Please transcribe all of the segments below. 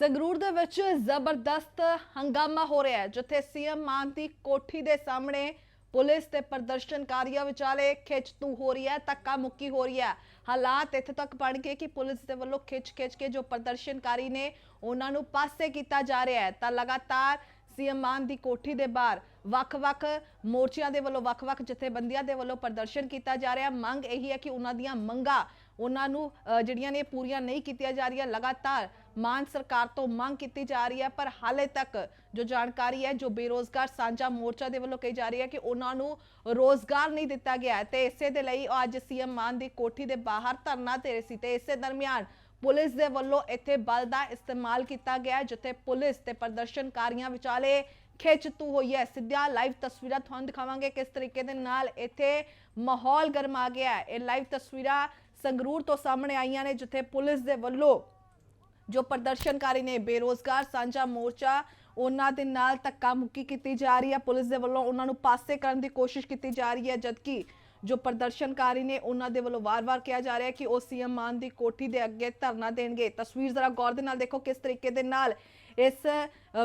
ਸੰਗਰੂਰ ਦੇ ਵਿੱਚ ਜ਼ਬਰਦਸਤ ਹੰਗਾਮਾ ਹੋ ਰਿਹਾ ਹੈ ਜਿੱਥੇ ਸੀਐਮ ਮਾਨ ਦੀ ਕੋਠੀ ਦੇ ਸਾਹਮਣੇ ਪੁਲਿਸ ਤੇ ਪ੍ਰਦਰਸ਼ਨਕਾਰੀਆਂ ਵਿਚਾਲੇ ਖਿੱਚਤੂ ਹੋ ਰਹੀ ਹੈ ਧੱਕਾ ਮੁੱਕੀ ਹੋ ਰਹੀ ਹੈ। ਹਾਲਾਤ ਇੱਥੇ ਤੱਕ ਬਣ ਗਏ ਕਿ ਪੁਲਿਸ ਦੇ ਵੱਲੋਂ ਖਿੱਚ-ਖਿੱਚ ਕੇ ਜੋ ਪ੍ਰਦਰਸ਼ਨਕਾਰੀ ਨੇ ਉਹਨਾਂ ਨੂੰ ਪਾਸੇ ਕੀਤਾ ਜਾ ਰਿਹਾ ਹੈ। ਤਾਂ ਲਗਾਤਾਰ ਸੀਐਮ ਮਾਨ ਦੀ ਕੋਠੀ ਦੇ ਬਾਹਰ ਵੱਖ-ਵੱਖ ਮੋਰਚਿਆਂ ਦੇ ਵੱਲੋਂ ਵੱਖ-ਵੱਖ ਜਥੇਬੰਦੀਆਂ ਦੇ ਵੱਲੋਂ ਪ੍ਰਦਰਸ਼ਨ ਕੀਤਾ ਜਾ ਰਿਹਾ। ਮੰਗ ਇਹੀ ਹੈ ਕਿ ਉਹਨਾਂ ਦੀਆਂ ਮੰਗਾਂ ਉਹਨਾਂ ਨੂੰ ਅ, ਜਿਹੜੀਆਂ ਨੇ ਪੂਰੀਆਂ ਨਹੀਂ ਕੀਤੀਆਂ ਜਾ ਰਹੀਆਂ ਲਗਾਤਾਰ ਮਾਨ ਸਰਕਾਰ ਤੋਂ ਮੰਗ ਕੀਤੀ ਜਾ ਰਹੀ ਹੈ, ਪਰ ਹਾਲੇ ਤੱਕ ਜੋ ਜਾਣਕਾਰੀ ਹੈ, ਜੋ ਬੇਰੋਜ਼ਗਾਰ ਸਾਂਝਾ ਮੋਰਚਾ ਦੇ ਵੱਲੋਂ ਕਹੀ ਜਾ ਰਹੀ ਹੈ ਕਿ ਉਹਨਾਂ ਨੂੰ ਰੋਜ਼ਗਾਰ ਨਹੀਂ ਦਿੱਤਾ ਗਿਆ ਤੇ ਇਸੇ ਦੇ ਲਈ ਉਹ ਅੱਜ ਸੀਐਮ ਮਾਨ ਦੀ ਕੋਠੀ ਦੇ ਬਾਹਰ ਧਰਨਾ ਦੇ ਰਹੇ ਸੀ ਤੇ ਇਸੇ ਦਰਮਿਆਨ ਪੁਲਿਸ ਦੇ ਵੱਲੋਂ ਇੱਥੇ ਬਲ ਦਾ ਇਸਤੇਮਾਲ ਕੀਤਾ ਗਿਆ ਜਿੱਥੇ ਪੁਲਿਸ ਤੇ ਪ੍ਰਦਰਸ਼ਨਕਾਰੀਆਂ ਵਿਚਾਲੇ ਖਿੱਚਤੂ ਹੋਈ ਹੈ। ਸਿੱਧੀਆਂ ਲਾਈਵ ਤਸਵੀਰਾਂ ਤੁਹਾਨੂੰ ਦਿਖਾਵਾਂਗੇ ਕਿਸ ਤਰੀਕੇ ਦੇ ਨਾਲ ਇੱਥੇ ਮਾਹੌਲ ਗਰਮਾ ਗਿਆ ਹੈ। ਇਹ ਲਾਈਵ ਤਸਵੀਰਾਂ ਸੰਗਰੂਰ ਤੋਂ ਸਾਹਮਣੇ ਆਈਆਂ ਨੇ, ਜਿੱਥੇ ਪੁਲਿਸ ਦੇ ਵੱਲੋਂ ਜੋ ਪ੍ਰਦਰਸ਼ਨਕਾਰੀ ਨੇ ਬੇਰੋਜ਼ਗਾਰ ਸਾਂਝਾ ਮੋਰਚਾ ਉਹਨਾਂ ਦੇ ਨਾਲ ਧੱਕਾ ਮੁੱਕੀ ਕੀਤੀ ਜਾ ਰਹੀ ਹੈ। ਪੁਲਿਸ ਦੇ ਵੱਲੋਂ ਉਹਨਾਂ ਨੂੰ ਪਾਸੇ ਕਰਨ ਦੀ ਕੋਸ਼ਿਸ਼ ਕੀਤੀ ਜਾ ਰਹੀ ਹੈ, ਜਦਕਿ ਜੋ ਪ੍ਰਦਰਸ਼ਨਕਾਰੀ ਨੇ ਉਹਨਾਂ ਦੇ ਵੱਲੋਂ ਵਾਰ-ਵਾਰ ਕਿਹਾ ਜਾ ਰਿਹਾ ਹੈ ਕਿ ਉਹ ਸੀਐਮ ਮਾਨ ਦੀ ਕੋਠੀ ਦੇ ਅੱਗੇ ਧਰਨਾ ਦੇਣਗੇ। ਤਸਵੀਰ ਜ਼ਰਾ ਗੌਰ ਦੇ ਨਾਲ ਦੇਖੋ ਕਿਸ ਤਰੀਕੇ ਦੇ ਨਾਲ ਇਸ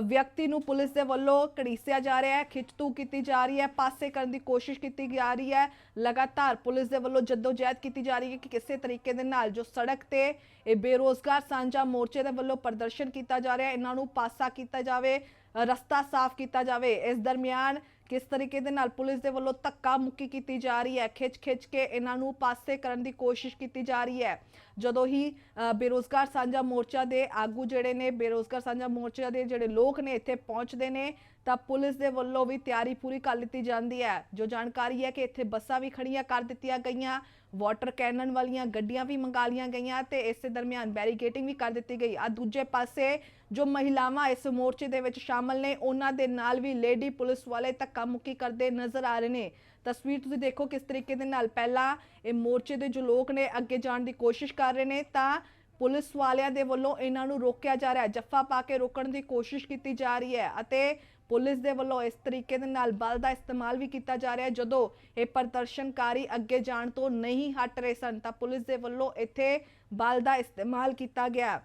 ਵਿਅਕਤੀ ਨੂੰ ਪੁਲਿਸ ਦੇ ਵੱਲੋਂ ਘੜੀਸਿਆ ਜਾ ਰਿਹਾ ਹੈ, ਖਿੱਚਤੂ ਕੀਤੀ ਜਾ ਰਹੀ ਹੈ, ਪਾਸੇ ਕਰਨ ਦੀ ਕੋਸ਼ਿਸ਼ ਕੀਤੀ ਜਾ ਰਹੀ ਹੈ। ਲਗਾਤਾਰ ਪੁਲਿਸ ਦੇ ਵੱਲੋਂ ਜਦੋਜਹਿਦ ਕੀਤੀ ਜਾ ਰਹੀ ਹੈ ਕਿ ਕਿਸੇ ਤਰੀਕੇ ਦੇ ਨਾਲ ਜੋ ਸੜਕ ਤੇ ਇਹ ਬੇਰੋਜ਼ਗਾਰ ਸਾਂਝਾ ਮੋਰਚੇ ਦੇ ਵੱਲੋਂ ਪ੍ਰਦਰਸ਼ਨ ਕੀਤਾ ਜਾ ਰਿਹਾ ਹੈ, ਇਹਨਾਂ ਨੂੰ ਪਾਸਾ ਕੀਤਾ ਜਾਵੇ ਰਸਤਾ ਸਾਫ਼ ਕੀਤਾ ਜਾਵੇ। ਇਸ ਦਰਮਿਆਨ ਕਿਸ ਤਰੀਕੇ ਦੇ ਨਾਲ ਪੁਲਿਸ ਦੇ ਵੱਲੋਂ ਧੱਕਾ ਮੁੱਕੀ ਕੀਤੀ ਜਾ ਰਹੀ ਹੈ ਖਿੱਚ-ਖਿੱਚ ਕੇ ਇਹਨਾਂ ਨੂੰ ਪਾਸੇ ਕਰਨ ਦੀ ਕੋਸ਼ਿਸ਼ ਕੀਤੀ ਜਾ ਰਹੀ ਹੈ। ਜਦੋਂ ਹੀ ਅ, ਬੇਰੋਜ਼ਗਾਰ ਸਾਂਝਾ ਮੋਰਚਾ ਦੇ ਆਗੂ ਜਿਹੜੇ ਨੇ ਬੇਰੋਜ਼ਗਾਰ ਸਾਂਝਾ ਮੋਰਚਾ ਦੇ ਜਿਹੜੇ ਲੋਕ ਨੇ ਇੱਥੇ ਪਹੁੰਚਦੇ ਨੇ ਤਾਂ ਪੁਲਿਸ ਦੇ ਵੱਲੋਂ ਵੀ ਤਿਆਰੀ ਪੂਰੀ ਕਰ ਲਿੱਤੀ ਜਾਂਦੀ ਹੈ। ਜੋ ਜਾਣਕਾਰੀ ਹੈ ਕਿ ਇੱਥੇ ਬੱਸਾਂ ਵੀ ਖੜੀਆਂ ਕਰ ਦਿੱਤੀਆਂ ਗਈਆਂ ਵਾਟਰ ਕੈਨਨ ਵਾਲੀਆਂ ਗੱਡੀਆਂ ਵੀ ਮੰਗਾ ਲਈਆਂ ਗਈਆਂ ਤੇ ਇਸੇ ਦਰਮਿਆਨ ਬੈਰੀਕੇਟਿੰਗ ਵੀ ਕਰ ਦਿੱਤੀ ਗਈ। ਆ ਦੂਜੇ ਪਾਸੇ ਜੋ ਮਹਿਲਾਵਾਂ ਇਸ ਮੋਰਚੇ ਦੇ ਵਿੱਚ ਸ਼ਾਮਲ ਨੇ ਉਹਨਾਂ ਦੇ ਨਾਲ ਵੀ ਲੇਡੀ ਪੁਲਿਸ ਵਾਲੇ ਧੱਕਾ ਮੁੱਕੀ ਕਰਦੇ ਨਜ਼ਰ ਆ ਰਹੇ ਨੇ। ਤਸਵੀਰ ਤੁਸੀਂ ਦੇਖੋ ਕਿਸ ਤਰੀਕੇ ਦੇ ਨਾਲ ਪਹਿਲਾਂ ਇਹ ਮੋਰਚੇ ਦੇ ਜੋ ਲੋਕ ਨੇ ਅੱਗੇ ਜਾਣ ਦੀ ਕੋਸ਼ਿਸ਼ ਕਰ ਰਹੇ ਨੇ, ਤਾਂ ਪੁਲਿਸ ਵਾਲਿਆਂ ਦੇ ਵੱਲੋਂ ਇਹਨਾਂ ਨੂੰ ਰੋਕਿਆ ਜਾ ਰਿਹਾ ਹੈ। ਜੱਫਾ ਪਾ ਕੇ ਰੋਕਣ ਦੀ ਕੋਸ਼ਿਸ਼ ਕੀਤੀ ਜਾ ਰਹੀ ਹੈ ਅਤੇ ਪੁਲਿਸ ਦੇ ਵੱਲੋਂ ਇਸ ਤਰੀਕੇ ਦੇ ਨਾਲ ਬਲ ਦਾ ਇਸਤੇਮਾਲ ਵੀ ਕੀਤਾ ਜਾ ਰਿਹਾ ਜਦੋਂ ਇਹ ਪ੍ਰਦਰਸ਼ਨਕਾਰੀ ਅੱਗੇ ਜਾਣ ਤੋਂ ਨਹੀਂ ਹਟ ਰਹੇ ਸਨ, ਤਾਂ ਪੁਲਿਸ ਦੇ ਵੱਲੋਂ ਇੱਥੇ ਬਲ ਦਾ ਇਸਤੇਮਾਲ ਕੀਤਾ ਗਿਆ।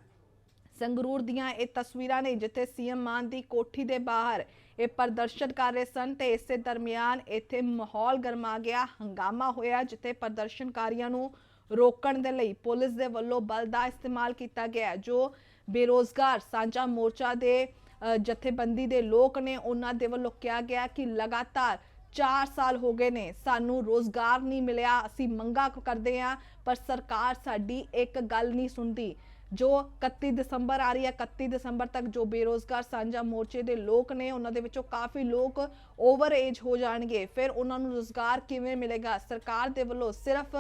ਸੰਗਰੂਰ ਦੀਆਂ ਇਹ ਤਸਵੀਰਾਂ ਨੇ, ਜਿੱਥੇ ਸੀਐਮ ਮਾਨ ਦੀ ਕੋਠੀ ਦੇ ਬਾਹਰ ਇਹ ਪ੍ਰਦਰਸ਼ਨ ਕਰ ਰਹੇ ਸਨ ਤੇ ਇਸੇ ਦਰਮਿਆਨ ਇੱਥੇ ਮਾਹੌਲ ਗਰਮਾ ਗਿਆ ਹੰਗਾਮਾ ਹੋਇਆ ਜਿੱਥੇ ਪ੍ਰਦਰਸ਼ਨਕਾਰੀਆਂ ਨੂੰ ਰੋਕਣ ਦੇ ਲਈ ਪੁਲਿਸ ਦੇ ਵੱਲੋਂ ਬਲ ਦਾ ਇਸਤੇਮਾਲ ਕੀਤਾ ਗਿਆ ਜੋ ਬੇਰੋਜ਼ਗਾਰ ਸਾਂਝਾ ਮੋਰਚਾ ਦੇ ਅ, ਜਥੇਬੰਦੀ ਦੇ ਲੋਕ ਨੇ। ਉਹਨਾਂ ਦੇ ਵੱਲੋਂ ਕਿਹਾ ਗਿਆ ਕਿ ਲਗਾਤਾਰ 4 ਸਾਲ ਹੋ ਗਏ ਨੇ ਸਾਨੂੰ ਰੋਜ਼ਗਾਰ ਨਹੀਂ ਮਿਲਿਆ ਅਸੀਂ ਮੰਗਾ ਕਰਦੇ ਆ ਪਰ ਸਰਕਾਰ ਸਾਡੀ ਇੱਕ ਗੱਲ ਨਹੀਂ ਸੁਣਦੀ। ਜੋ 31 ਦਸੰਬਰ ਆ ਰਹੀ ਹੈ 31 ਦਸੰਬਰ ਤੱਕ ਜੋ ਬੇਰੋਜ਼ਗਾਰ ਸਾਂਝਾ ਮੋਰਚੇ ਦੇ ਲੋਕ ਨੇ, ਉਹਨਾਂ ਦੇ ਵਿੱਚੋਂ ਕਾਫੀ ਲੋਕ ਓਵਰ ਏਜ ਹੋ ਜਾਣਗੇ। ਫਿਰ ਉਹਨਾਂ ਨੂੰ ਰੋਜ਼ਗਾਰ ਕਿਵੇਂ ਮਿਲੇਗਾ? ਸਰਕਾਰ ਦੇ ਵੱਲੋਂ ਸਿਰਫ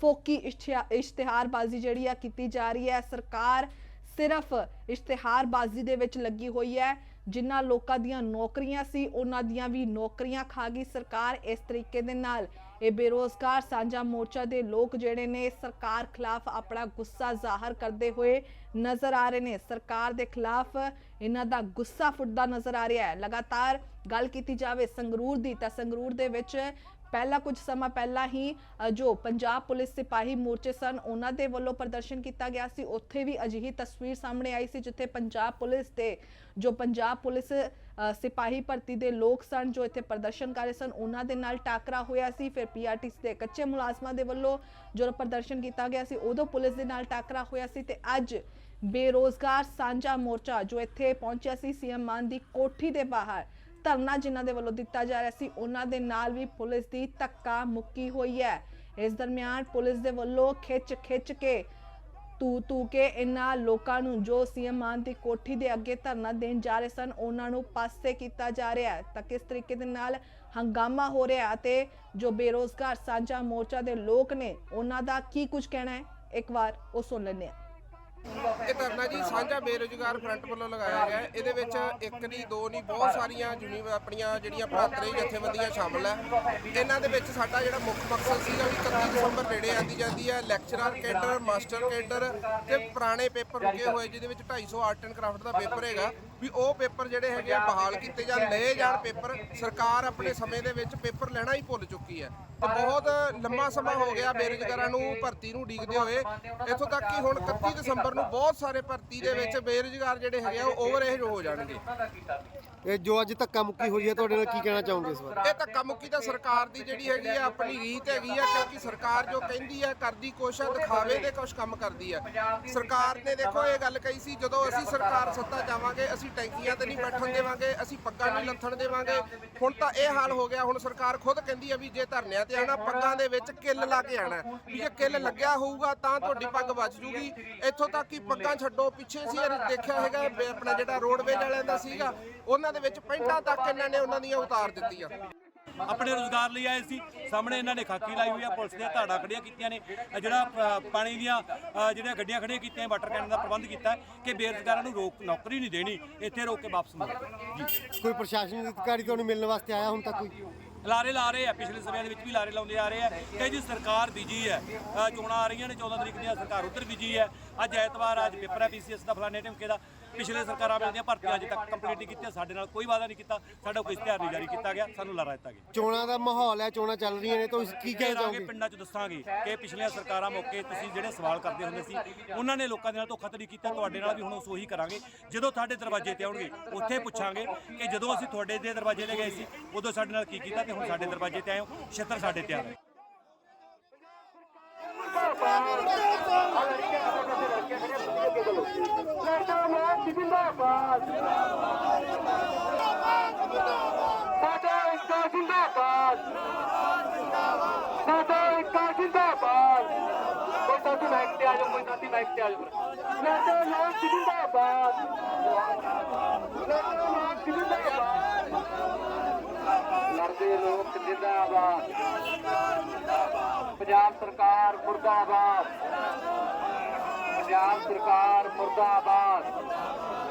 ਫੋਕੀ ਇਸ਼ਤਿਹਾ- ਇਸ਼ਤਿਹਾਰਬਾਜ਼ੀ ਜਿਹੜੀ ਆ ਕੀਤੀ ਜਾ ਰਹੀ ਹੈ। ਸਰਕਾਰ ਸਿਰਫ ਇਸ਼ਤਿਹਾਰਬਾਜ਼ੀ ਦੇ ਵਿੱਚ ਲੱਗੀ ਹੋਈ ਹੈ। ਜਿਨ੍ਹਾਂ ਲੋਕਾਂ ਦੀਆਂ ਨੌਕਰੀਆਂ ਸੀ, ਉਹਨਾਂ ਦੀਆਂ ਵੀ ਨੌਕਰੀਆਂ ਖਾ ਗਈ ਸਰਕਾਰ ਇਸ ਤਰੀਕੇ ਦੇ ਨਾਲ। ਇਹ ਬੇਰੋਜ਼ਗਾਰ ਸਾਂਝਾ ਮੋਰਚਾ ਦੇ ਲੋਕ ਜਿਹੜੇ ਨੇ, ਸਰਕਾਰ ਖਿਲਾਫ ਆਪਣਾ ਗੁੱਸਾ ਜ਼ਾਹਰ ਕਰਦੇ ਹੋਏ ਨਜ਼ਰ ਆ ਰਹੇ ਨੇ। ਸਰਕਾਰ ਦੇ ਖਿਲਾਫ ਇਹਨਾਂ ਦਾ ਗੁੱਸਾ ਫੁੱਟਦਾ ਨਜ਼ਰ ਆ ਰਿਹਾ ਹੈ। ਲਗਾਤਾਰ ਗੱਲ ਕੀਤੀ ਜਾਵੇ ਸੰਗਰੂਰ ਦੀ, ਤਾਂ ਸੰਗਰੂਰ ਦੇ ਵਿੱਚ ਪਹਿਲਾਂ ਕੁਝ ਸਮਾਂ ਪਹਿਲਾਂ ਹੀ ਜੋ ਪੰਜਾਬ ਪੁਲਿਸ ਸਿਪਾਹੀ ਮੋਰਚੇ ਸਨ, ਉਹਨਾਂ ਦੇ ਵੱਲੋਂ ਪ੍ਰਦਰਸ਼ਨ ਕੀਤਾ ਗਿਆ ਸੀ। ਉੱਥੇ ਵੀ ਅਜਿਹੀ ਤਸਵੀਰ ਸਾਹਮਣੇ ਆਈ ਸੀ, ਜਿੱਥੇ ਪੰਜਾਬ ਪੁਲਿਸ ਤੇ ਜੋ ਪੰਜਾਬ ਪੁਲਿਸ ਸਿਪਾਹੀ ਭਰਤੀ ਦੇ ਲੋਕ ਸਨ, ਜੋ ਇੱਥੇ ਪ੍ਰਦਰਸ਼ਨ ਕਰ ਰਹੇ ਸਨ, ਉਹਨਾਂ ਦੇ ਨਾਲ ਟਾਕਰਾ ਹੋਇਆ ਸੀ। ਫਿਰ ਪੀਆਰਟੀਸੀ ਦੇ ਕੱਚੇ ਮੁਲਾਜ਼ਮਾਂ ਦੇ ਵੱਲੋਂ ਜੋ ਪ੍ਰਦਰਸ਼ਨ ਕੀਤਾ ਗਿਆ ਸੀ, ਉਦੋਂ ਪੁਲਿਸ ਦੇ ਨਾਲ ਟਾਕਰਾ ਹੋਇਆ ਸੀ ਤੇ ਅੱਜ ਬੇਰੋਜ਼ਗਾਰ ਸਾਂਝਾ ਮੋਰਚਾ ਜੋ ਇੱਥੇ ਪਹੁੰਚਿਆ ਸੀ ਸੀਐਮ ਮਾਨ ਦੀ ਕੋਠੀ ਦੇ ਬਾਹਰ ਧਰਨਾ ਜਿਨ੍ਹਾਂ ਦੇ ਵੱਲੋਂ ਦਿੱਤਾ ਜਾ ਰਿਹਾ ਸੀ, ਉਹਨਾਂ ਦੇ ਨਾਲ ਵੀ ਪੁਲਿਸ ਦੀ ਧੱਕਾ ਮੁੱਕੀ ਹੋਈ ਹੈ। ਇਸ ਦਰਮਿਆਨ ਪੁਲਿਸ ਦੇ ਵੱਲੋਂ ਖਿੱਚ ਖਿੱਚ ਕੇ, ਤੂ ਤੂ ਕੇ ਇਹਨਾਂ ਲੋਕਾਂ ਨੂੰ ਜੋ ਸੀਐਮ ਮਾਨ ਦੀ ਕੋਠੀ ਦੇ ਅੱਗੇ ਧਰਨਾ ਦੇਣ ਜਾ ਰਹੇ ਸਨ, ਉਹਨਾਂ ਨੂੰ ਪਾਸੇ ਕੀਤਾ ਜਾ ਰਿਹਾ ਹੈ। ਤਾਂ ਕਿਸ ਤਰੀਕੇ ਦੇ ਨਾਲ ਹੰਗਾਮਾ ਹੋ ਰਿਹਾ ਅਤੇ ਜੋ ਬੇਰੋਜ਼ਗਾਰ ਸਾਂਝਾ ਮੋਰਚਾ ਦੇ ਲੋਕ ਨੇ, ਉਹਨਾਂ ਦਾ ਕੀ ਕੁਝ ਕਹਿਣਾ ਹੈ? ਇੱਕ ਵਾਰ ਉਹ ਸੁਣ ਲੈਂਦੇ ਹਾਂ। ਇਹ ਧਰਨਾ ਜੀ ਸਾਂਝਾ ਬੇਰੁਜ਼ਗਾਰ ਫਰੰਟ ਵੱਲੋਂ ਲਗਾਇਆ ਗਿਆ ਹੈ। ਇਹਦੇ ਵਿੱਚ ਇੱਕ ਨਹੀਂ, ਦੋ ਨਹੀਂ, ਬਹੁਤ ਸਾਰੀਆਂ ਯੂਨੀ, ਆਪਣੀਆਂ ਜਿਹੜੀਆਂ ਭਰਾਤਰੀ ਜਥੇਬੰਦੀਆਂ ਸ਼ਾਮਲ ਹੈ। ਇਹਨਾਂ ਦੇ ਵਿੱਚ ਸਾਡਾ ਜਿਹੜਾ ਮੁੱਖ ਮਕਸਦ ਸੀਗਾ ਵੀ 31 ਦਸੰਬਰ ਨੇੜੇ ਆਂਦੀ ਜਾਂਦੀ ਹੈ। ਲੈਕਚਰਰ ਕੇਡਰ, ਮਾਸਟਰ ਕੇਡਰ ਤੇ ਪੁਰਾਣੇ ਪੇਪਰ ਰੁਕੇ ਹੋਏ, ਜਿਹਦੇ ਵਿੱਚ 250 ਆਰਟ ਐਂਡ ਕਰਾਫਟ ਦਾ ਪੇਪਰ ਹੈਗਾ। ਵੀ ਉਹ ਪੇਪਰ ਜਿਹੜੇ ਹੈਗੇ ਆ, ਬਹਾਲ ਕੀਤੇ ਜਾਣ ਲਏ ਜਾਣ ਪੇਪਰ, ਸਰਕਾਰ ਆਪਣੇ ਸਮੇਂ ਦੇ ਵਿੱਚ ਪੇਪਰ ਲੈਣਾ ਹੀ ਭੁੱਲ ਚੁੱਕੀ ਹੈ। ਤੇ ਬਹੁਤ ਲੰਮਾ ਸਮਾਂ ਹੋ ਗਿਆ ਬੇਰੁਜ਼ਗਾਰਾਂ ਨੂੰ ਭਰਤੀ ਨੂੰ ਉਡੀਕਦੇ ਹੋਏ। ਇੱਥੋਂ ਤੱਕ ਕਿ ਹੁਣ 31 ਦਸੰਬਰ ਨੂੰ ਬਹੁਤ ਸਾਰੇ ਭਰਤੀ ਦੇ ਵਿੱਚ ਬੇਰੁਜ਼ਗਾਰ ਜਿਹੜੇ ਹੈਗੇ ਆ, ਉਹ ਓਵਰ ਏਜ ਹੋ ਜਾਣਗੇ। ਇਹ ਜੋ ਅੱਜ ਧੱਕਾ ਮੁੱਕੀ ਹੋਈ ਹੈ ਤੁਹਾਡੇ ਨਾਲ ਕੀ ਕਹਿਣਾ ਚਾਹੋਗੇ ਇਸ ਵਾਰ ਇਹ ਧੱਕਾ ਮੁੱਕੀ ਤਾਂ ਸਰਕਾਰ ਦੀ ਜਿਹੜੀ ਹੈਗੀ ਆ ਆਪਣੀ ਰੀਤ ਹੈਗੀ ਆ ਕਿਉਂਕਿ ਸਰਕਾਰ ਜੋ ਕਹਿੰਦੀ ਆ ਕਰਦੀ ਕੋਸ਼ਿਸ਼ ਆ, ਦਿਖਾਵੇ ਦੇ ਕੁਝ ਕੰਮ ਕਰਦੀ ਆ। ਸਰਕਾਰ ਨੇ ਦੇਖੋ ਇਹ ਗੱਲ ਕਹੀ ਸੀ ਜਦੋਂ ਅਸੀਂ ਸਰਕਾਰ ਸੱਤਾ ਜਾਵਾਂਗੇ ਅਸੀਂ ਟੈਂਕੀਆਂ ਤੇ ਨਹੀਂ ਬੈਠਣ ਦੇਵਾਂਗੇ ਅਸੀਂ ਪੱਗਾਂ ਨਹੀਂ ਲੱਥਣ ਦੇਵਾਂਗੇ। ਹੁਣ ਤਾਂ ਇਹ ਹਾਲ ਹੋ ਗਿਆ ਹੁਣ ਸਰਕਾਰ ਖੁਦ ਕਹਿੰਦੀ ਆ ਵੀ ਜੇ ਧਰਨਿਆਂ ਤੇ ਆਣਾ ਪੱਗਾਂ ਦੇ ਵਿੱਚ ਕਿੱਲ ਲਾ ਕੇ ਆਣਾ ਵੀ ਜੇ ਕਿੱਲ ਲੱਗਿਆ ਹੋਊਗਾ ਤਾਂ ਤੁਹਾਡੀ ਪੱਗ ਬਚ ਜੂਗੀ। ਇੱਥੋਂ ਤੱਕ ਕਿ ਪੱਗਾਂ ਛੱਡੋ ਪਿੱਛੇ ਸੀ ਦੇਖਿਆ ਹੈਗਾ ਆਪਣਾ ਜਿਹੜਾ ਰੋਡਵੇਜ ਵਾਲਿਆਂ ਦਾ ਸੀਗਾ ਉਹਨਾਂ ਦੇ ਵਿੱਚ ਪੈਂਟਾਂ ਤੱਕ ਇਹਨਾਂ ਨੇ ਉਹਨਾਂ ਦੀਆਂ ਉਤਾਰ ਦਿੱਤੀਆਂ। ਆਪਣੇ ਰੋਜ਼ਗਾਰ ਲਈ ਆਏ ਸੀ। ਸਾਹਮਣੇ ਇਹਨਾਂ ਨੇ ਖਾਕੀ ਲਾਈ ਹੋਈ ਆ ਪੁਲਿਸ ਦੀਆਂ ਧਾੜਾਂ ਖੜੀਆਂ ਕੀਤੀਆਂ ਨੇ। ਅਹ ਜਿਹੜਾ ਅਹ, ਪਾਣੀ ਦੀਆਂ ਅਹ, ਜਿਹੜੀਆਂ ਗੱਡੀਆਂ ਖੜੀਆਂ ਕੀਤੀਆਂ ਵਾਟਰ ਕੈਨ ਦਾ ਪ੍ਰਬੰਧ ਕੀਤਾ ਹੈ ਕਿ ਬੇਰੁਜ਼ਗਾਰਾਂ ਨੂੰ ਰੋਕ ਨੌਕਰੀ ਨਹੀਂ ਦੇਣੀ ਇੱਥੇ ਰੋਕ ਕੇ ਵਾਪਸ ਮੋੜੋ ਜੀ। ਕੋਈ ਪ੍ਰਸ਼ਾਸਨਿਕ ਅਧਿਕਾਰੀ ਤੁਹਾਨੂੰ ਮਿਲਣ ਵਾਸਤੇ ਆਇਆ ਹੁਣ ਤੱਕ ਕੋਈ? ਲਾਰੇ ਲਾ ਰਹੇ ਆ ਪਿਛਲੇ ਸਮਿਆਂ ਦੇ ਵਿੱਚ ਵੀ ਲਾਰੇ ਲਾਉਂਦੇ ਆ ਰਹੇ ਆ। ਕਿ ਜੀ ਸਰਕਾਰ ਬਿਜ਼ੀ ਹੈ। ਚੋਣਾਂ ਆ ਰਹੀਆਂ ਨੇ 14 ਤਰੀਕ ਦੀਆਂ ਸਰਕਾਰ ਉੱਧਰ ਬਿਜ਼ੀ ਹੈ। ਅੱਜ ਐਤਵਾਰ ਅੱਜ ਪੇਪਰ ਹੈ ਪੀਸੀਐਸ ਦਾ ਫਲਾਣੇ ਟਿਮਕੇ ਦਾ। ਪਿਛਲੇ ਸਰਕਾਰਾਂ ਵੇਲੇ ਭਰਤੀਆਂ ਅਜੇ ਤੱਕ ਕੰਪਲੀਟ ਨਹੀਂ ਕੀਤੀਆਂ ਸਾਡੇ ਨਾਲ ਕੋਈ ਵਾਅਦਾ ਨਹੀਂ ਕੀਤਾ ਸਾਡਾ ਕੋਈ ਇਸ਼ਤਿਹਾਰ ਨਹੀਂ ਜਾਰੀ ਕੀਤਾ ਗਿਆ ਸਾਨੂੰ ਲਾਰਾ ਦਿੱਤਾ ਗਿਆ। ਚੋਣਾਂ ਦਾ ਮਾਹੌਲ ਹੈ ਚੋਣਾਂ ਚੱਲ ਰਹੀਆਂ ਨੇ ਤੁਸੀਂ ਕੀ ਕਹਾਂਗੇ ਚਾਹੋਗੇ? ਪਿੰਡਾਂ 'ਚ ਦੱਸਾਂਗੇ ਕਿ ਪਿਛਲੀਆਂ ਸਰਕਾਰਾਂ ਮੌਕੇ ਤੁਸੀਂ ਜਿਹੜੇ ਸਵਾਲ ਕਰਦੇ ਹੁੰਦੇ ਸੀ ਉਹਨਾਂ ਨੇ ਲੋਕਾਂ ਦੇ ਨਾਲ ਧੋਖਾਧੜੀ ਕੀਤਾ ਤੁਹਾਡੇ ਨਾਲ ਵੀ ਹੁਣ ਉਸ ਉਹੀ ਕਰਾਂਗੇ। ਜਦੋਂ ਤੁਹਾਡੇ ਦਰਵਾਜ਼ੇ ਤੇ ਆਉਣਗੇ ਉੱਥੇ ਪੁੱਛਾਂਗੇ ਕਿ ਜਦੋਂ ਅਸੀਂ ਤੁਹਾਡੇ ਦੇ ਦਰਵਾਜ਼ੇ ਤੇ ਗਏ ਸੀ ਉਦੋਂ ਸਾਡੇ ਨਾਲ ਕੀ ਕੀਤਾ ਤੇ ਹੁਣ ਸਾਡੇ ਦਰਵਾਜ਼ੇ ਤੇ ਆਏ ਹੋ ਛੇਤਰ ਸਾਡੇ ਤੇ ਆ ਗਏ ਸਾਡਾ ਇੱਕਾ ਜਿੰਦਾਬਾਦ। ਸਾਡਾ ਇੱਕਾ ਜਿੰਦਾਬਾਦ। ਕੋਈ ਸਾਥੀ ਮਾਈਕ ਤੇ ਆ ਜਾਓ, ਕੋਈ ਸਾਥੀ ਮਾਈਕ ਤੇ ਆ ਜਾਓ। ਸਾਡਾ ਲੋਕ ਜਿੰਦਾਬਾਦ। ਸਾਡਾ ਲੋਕ ਜਿੰਦਾਬਾਦ। ਲੜਦੇ ਲੋਕ ਜਿੰਦਾਬਾਦ। ਪੰਜਾਬ ਸਰਕਾਰ ਮੁਰਦਾਬਾਦ। ਪੰਜਾਬ ਸਰਕਾਰ ਮੁਰਦਾਬਾਦ।